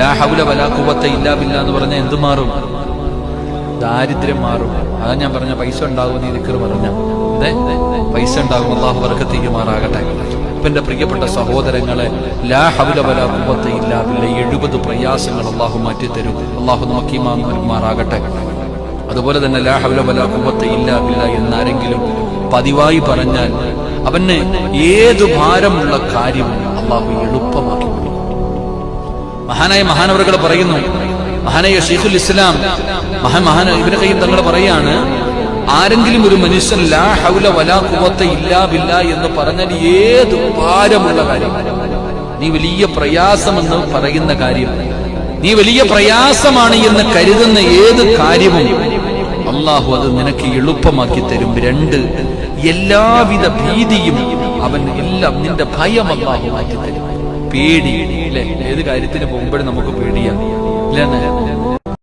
ലാ ഹൗല വലാ ഇല്ലാ എന്ന് പറഞ്ഞാൽ എന്ത് മാറും? ദാരിദ്ര്യം മാറും. അതാ ഞാൻ പറഞ്ഞ പൈസ ഉണ്ടാകുമെന്ന് ഈ ദിക്കർ പറഞ്ഞ. പൈസ ഉണ്ടാകും അള്ളാഹു വർക്കത്തേക്കുമാറാകട്ടെ എന്റെ പ്രിയപ്പെട്ട സഹോദരങ്ങളെ ലാ ഹൗല വലാ ഇല്ലാ എഴുപത് പ്രയാസങ്ങൾ അള്ളാഹു മാറ്റിത്തരും. അള്ളാഹു നമുക്ക് ഈ മാറാകട്ടെ. അതുപോലെ തന്നെ ലാ ഹൗല വലാ ഇല്ലാ എന്നാരെങ്കിലും പതിവായി പറഞ്ഞാൽ അവന് ഏതു ഭാരമുള്ള കാര്യവും അള്ളാഹു എളുപ്പമാക്കി കൊടുക്കും. മഹാനായ മഹാനവറുകൾ പറയുന്നു മഹാനായ ഷെയ്ഖുൽ ഇസ്ലാം മഹാ മഹാന ഇവരെ കയ്യിൽ തങ്ങൾ പറയാണ് ആരെങ്കിലും ഒരു മനുഷ്യൻ ലാ ഹൗല വലാ കുവത്ത ഇല്ലാ ബില്ല എന്ന് പറഞ്ഞാൽ ഏത് ഭാരമുള്ള കാര്യം? നീ വലിയ പ്രയാസമെന്ന് പറയുന്ന കാര്യം. നീ വലിയ പ്രയാസമാണ് എന്ന് കരുതുന്ന ഏത് കാര്യവും അള്ളാഹു അത് നിനക്ക് എളുപ്പമാക്കി തരും. രണ്ട് എല്ലാവിധ ഭീതിയും അവൻ എല്ലാം നിന്റെ ഭയം അള്ളാഹു മാറ്റി തരും പേടി. അല്ലെ ഏത് കാര്യത്തിന് പോകുമ്പോഴും നമുക്ക് പേടിയാ. ഇല്ലേ